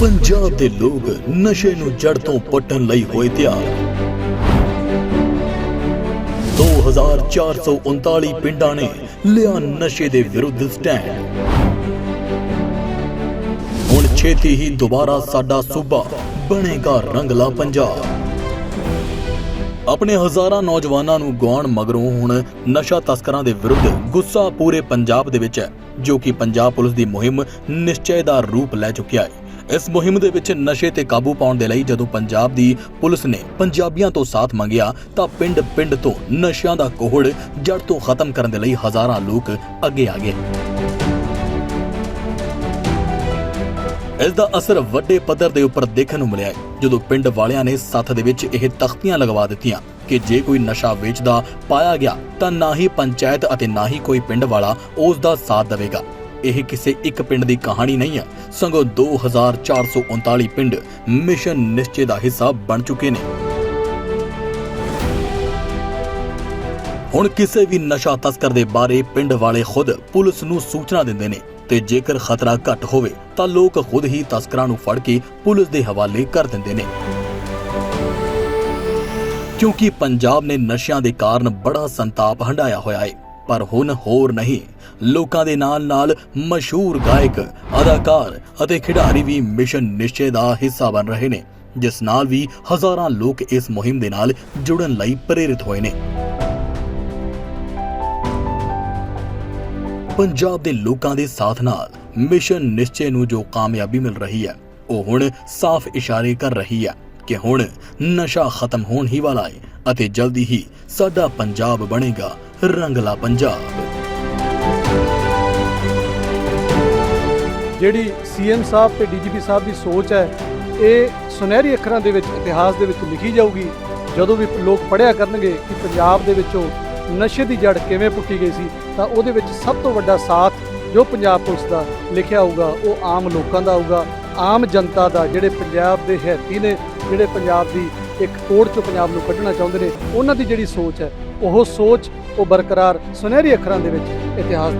ਪੰਜਾਬ ਦੇ ਲੋਕ ਨਸ਼ੇ ਨੂੰ ਜੜ ਤੋਂ ਪੱਟਣ ਲਈ ਹੋਏ ਤਿਆਰ। 2439 ਪਿੰਡਾਂ ਨੇ ਲਿਆ ਨਸ਼ੇ ਦੇ ਵਿਰੁੱਧ ਸਟੈਂਡ। ਹੁਣ ਛੇਤੀ ਹੀ ਦੁਬਾਰਾ ਸਾਡਾ ਸੂਬਾ ਬਣੇਗਾ ਰੰਗਲਾ ਪੰਜਾਬ। ਆਪਣੇ ਹਜ਼ਾਰਾਂ ਨੌਜਵਾਨਾਂ ਨੂੰ ਗਵਾਉਣ ਮਗਰੋਂ ਹੁਣ ਨਸ਼ਾ ਤਸਕਰਾਂ ਦੇ ਵਿਰੁੱਧ ਗੁੱਸਾ ਪੂਰੇ ਪੰਜਾਬ ਦੇ ਵਿੱਚ ਹੈ, ਜੋ ਕਿ ਪੰਜਾਬ ਪੁਲਿਸ ਦੀ ਮੁਹਿੰਮ ਨਿਸ਼ਚੈ ਦਾ ਰੂਪ ਲੈ ਚੁੱਕਿਆ ਹੈ। ਇਸ ਮੁਹਿੰਮ ਦੇ ਵਿੱਚ ਨਸ਼ੇ ਤੇ ਕਾਬੂ ਪਾਉਣ ਦੇ ਲਈ ਜਦੋਂ ਪੰਜਾਬ ਦੀ ਪੁਲਿਸ ਨੇ ਪੰਜਾਬੀਆਂ ਤੋਂ ਸਾਥ ਮੰਗਿਆ ਤਾਂ ਪਿੰਡ-ਪਿੰਡ ਤੋਂ ਨਸ਼ਿਆਂ ਦਾ ਕੋਹੜ ਜੜ ਤੋਂ ਖਤਮ ਕਰਨ ਦੇ ਲਈ ਹਜ਼ਾਰਾਂ ਲੋਕ ਅੱਗੇ ਆ ਗਏ। ਇਸ ਦਾ ਅਸਰ ਵੱਡੇ ਪੱਧਰ ਦੇ ਉੱਪਰ ਦੇਖਣ ਨੂੰ ਮਿਲਿਆ ਹੈ, ਜਦੋਂ ਪਿੰਡ ਵਾਲਿਆਂ ਨੇ ਸੱਥ ਦੇ ਵਿੱਚ ਇਹ ਤਖਤੀਆਂ ਲਗਵਾ ਦਿੱਤੀਆਂ ਕਿ ਜੇ ਕੋਈ ਨਸ਼ਾ ਵੇਚਦਾ ਪਾਇਆ ਗਿਆ ਤਾਂ ਨਾ ਹੀ ਪੰਚਾਇਤ ਅਤੇ ਨਾ ਹੀ ਕੋਈ ਪਿੰਡ ਵਾਲਾ ਉਸ ਦਾ ਸਾਥ ਦੇਵੇਗਾ। ਇਹ ਕਿਸੇ ਇੱਕ ਪਿੰਡ ਦੀ ਕਹਾਣੀ ਨਹੀਂ ਹੈ। ਸਗੋਂ 2439 ਪਿੰਡ ਮਿਸ਼ਨ ਨਿਸ਼ਚੇ ਦਾ ਹਿੱਸਾ ਬਣ ਚੁੱਕੇ ਨੇ। ਹੁਣ ਕਿਸੇ ਵੀ ਨਸ਼ਾ ਤਸਕਰ ਦੇ ਬਾਰੇ ਪਿੰਡ ਵਾਲੇ ਖੁਦ ਪੁਲਿਸ ਨੂੰ ਸੂਚਨਾ ਦਿੰਦੇ ਨੇ ਤੇ ਜੇਕਰ ਖਤਰਾ ਘੱਟ ਹੋਵੇ ਤਾਂ ਲੋਕ ਖੁਦ ਹੀ ਤਸਕਰਾਂ ਨੂੰ ਫੜ ਕੇ ਪੁਲਿਸ ਦੇ ਹਵਾਲੇ ਕਰ ਦਿੰਦੇ ਨੇ। ਕਿਉਂਕਿ ਪੰਜਾਬ ਨੇ ਨਸ਼ਿਆਂ ਦੇ ਕਾਰਨ ਬੜਾ ਸੰਤਾਪ ਹੰਡਾਇਆ ਹੋਇਆ ਹੈ। ਪਰ ਹੁਣ ਹੋਰ ਨਹੀਂ। ਲੋਕਾਂ ਦੇ ਨਾਲ-ਨਾਲ ਮਸ਼ਹੂਰ ਗਾਇਕ, ਅਦਾਕਾਰ ਅਤੇ ਖਿਡਾਰੀ ਵੀ ਮਿਸ਼ਨ ਨਿਸ਼ਚੇ ਦਾ ਹਿੱਸਾ ਬਣ ਰਹੇ ਨੇ, ਜਿਸ ਨਾਲ ਵੀ ਹਜ਼ਾਰਾਂ ਲੋਕ ਇਸ ਮੁਹਿੰਮ ਦੇ ਨਾਲ ਜੁੜਨ ਲਈ ਪ੍ਰੇਰਿਤ ਹੋਏ ਨੇ। ਪੰਜਾਬ ਦੇ ਲੋਕਾਂ ਦੇ ਸਾਥ ਨਾਲ ਮਿਸ਼ਨ ਨਿਸ਼ਚੇ ਨੂੰ ਜੋ ਕਾਮਯਾਬੀ ਮਿਲ ਰਹੀ ਹੈ, ਉਹ ਹੁਣ ਸਾਫ਼ ਇਸ਼ਾਰੇ ਕਰ ਰਹੀ ਹੈ ਕਿ ਹੁਣ ਨਸ਼ਾ ਖਤਮ ਹੋਣ ਹੀ ਵਾਲਾ ਹੈ ਅਤੇ ਜਲਦੀ ਹੀ ਸਾਡਾ ਪੰਜਾਬ ਬਣੇਗਾ ਰੰਗਲਾ ਪੰਜਾਬ। ਜਿਹੜੀ ਸੀਐਮ ਸਾਹਿਬ ਤੇ ਡੀਜੀਪੀ ਸਾਹਿਬ ਦੀ ਸੋਚ ਹੈ, ਇਹ ਸੁਨਹਿਰੀ ਅੱਖਰਾਂ ਦੇ ਵਿੱਚ, ਇਤਿਹਾਸ ਦੇ ਵਿੱਚ ਲਿਖੀ ਜਾਊਗੀ। ਜਦੋਂ ਵੀ ਲੋਕ ਪੜ੍ਹਿਆ ਕਰਨਗੇ ਕਿ ਪੰਜਾਬ ਦੇ ਵਿੱਚੋਂ ਨਸ਼ੇ ਦੀ ਜੜ ਕਿਵੇਂ ਪੁੱਟੀ ਗਈ ਸੀ, ਤਾਂ ਉਹਦੇ ਵਿੱਚ ਸਭ ਤੋਂ ਵੱਡਾ ਸਾਥ ਜੋ ਪੰਜਾਬ ਪੁਲਿਸ ਦਾ ਲਿਖਿਆ ਹੋਊਗਾ, ਉਹ ਆਮ ਲੋਕਾਂ ਦਾ ਹੋਊਗਾ। ਆਮ ਜਨਤਾ ਦਾ, ਜਿਹੜੇ ਪੰਜਾਬ ਦੇ ਹੈਤੀ ਨੇ, ਜਿਹੜੇ ਪੰਜਾਬ ਦੀ ਇੱਕ ਕੋੜ ਚੋਂ ਪੰਜਾਬ ਨੂੰ ਕੱਢਣਾ ਚਾਹੁੰਦੇ ਨੇ, ਉਹਨਾਂ ਦੀ ਜਿਹੜੀ ਸੋਚ ਹੈ ਉਹ ਸੋਚ ਉਹ ਬਰਕਰਾਰ ਸੁਨਹਿਰੀ ਅੱਖਰਾਂ ਦੇ ਵਿੱਚ ਇਤਿਹਾਸ